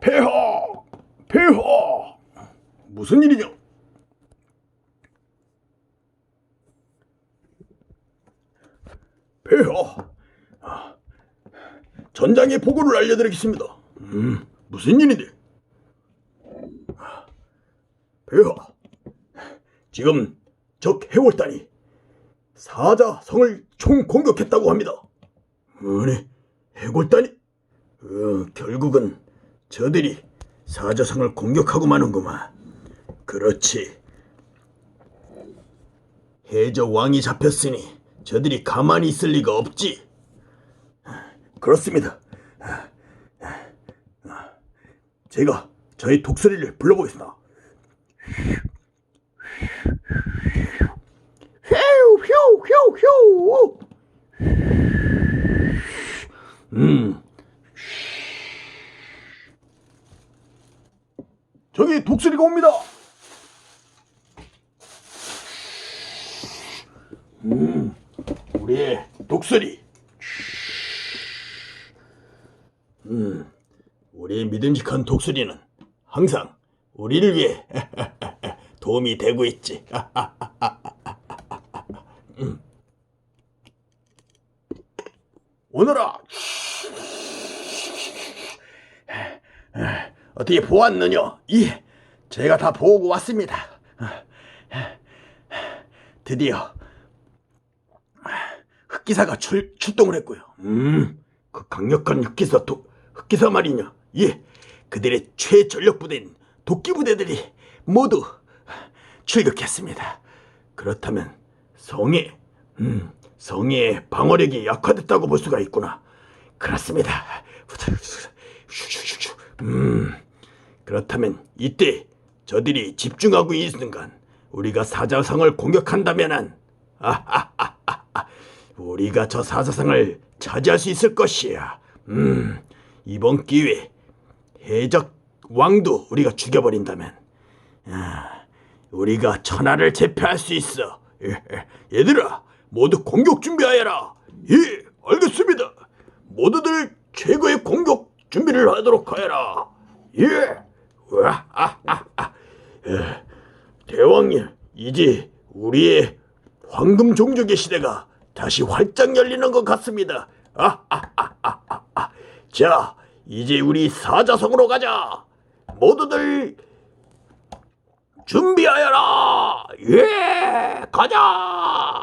폐하 폐하 무슨 일이냐? 아, 전장의 보고를 알려드리겠습니다. 음, 무슨 일인데? 폐하 지금 적 해골단이 사자 성을 총 공격했다고 합니다. 뭐네? 해골단이? 어, 결국은 저들이 사자성을 공격하고 마는구만. 그렇지. 해저 왕이 잡혔으니 저들이 가만히 있을 리가 없지. 그렇습니다. 제가 저희 독수리를 불러보겠습니다. 휴 휴 휴 휴 음 저기 독수리가 옵니다. 음 우리의 독수리. 음 우리의 믿음직한 독수리는 항상 우리를 위해 도움이 되고 있지. 오너라. 어떻게 보았느냐? 예, 제가 다 보고 왔습니다. 드디어 흑기사가 출, 출동을 했고요. 음, 그 강력한 흑기사 도, 흑기사 말이냐? 예, 그들의 최전력 부대인 도끼 부대들이 모두 출격했습니다. 그렇다면 성에 음, 성의 방어력이 약화됐다고 볼 수가 있구나. 그렇습니다. 음, 그렇다면 이때 저들이 집중하고 있는 순간 우리가 사자성을 공격한다면은 아하하하 우리가 저 사자성을 차지할 수 있을 것이야. 음, 이번 기회 해적 왕도 우리가 죽여버린다면 아, 우리가 천하를 제패할 수 있어. 얘들아, 모두 공격 준비하여라. 예, 알겠습니다. 모두들 최고의 준비를 하도록 하여라. 예. 와, 아, 아, 아. 예. 대왕님, 이제 우리의 황금 종족의 시대가 다시 활짝 열리는 것 같습니다. 아, 아, 아, 아, 아, 아. 자, 이제 우리 사자성으로 가자. 모두들 준비하여라. 예, 가자.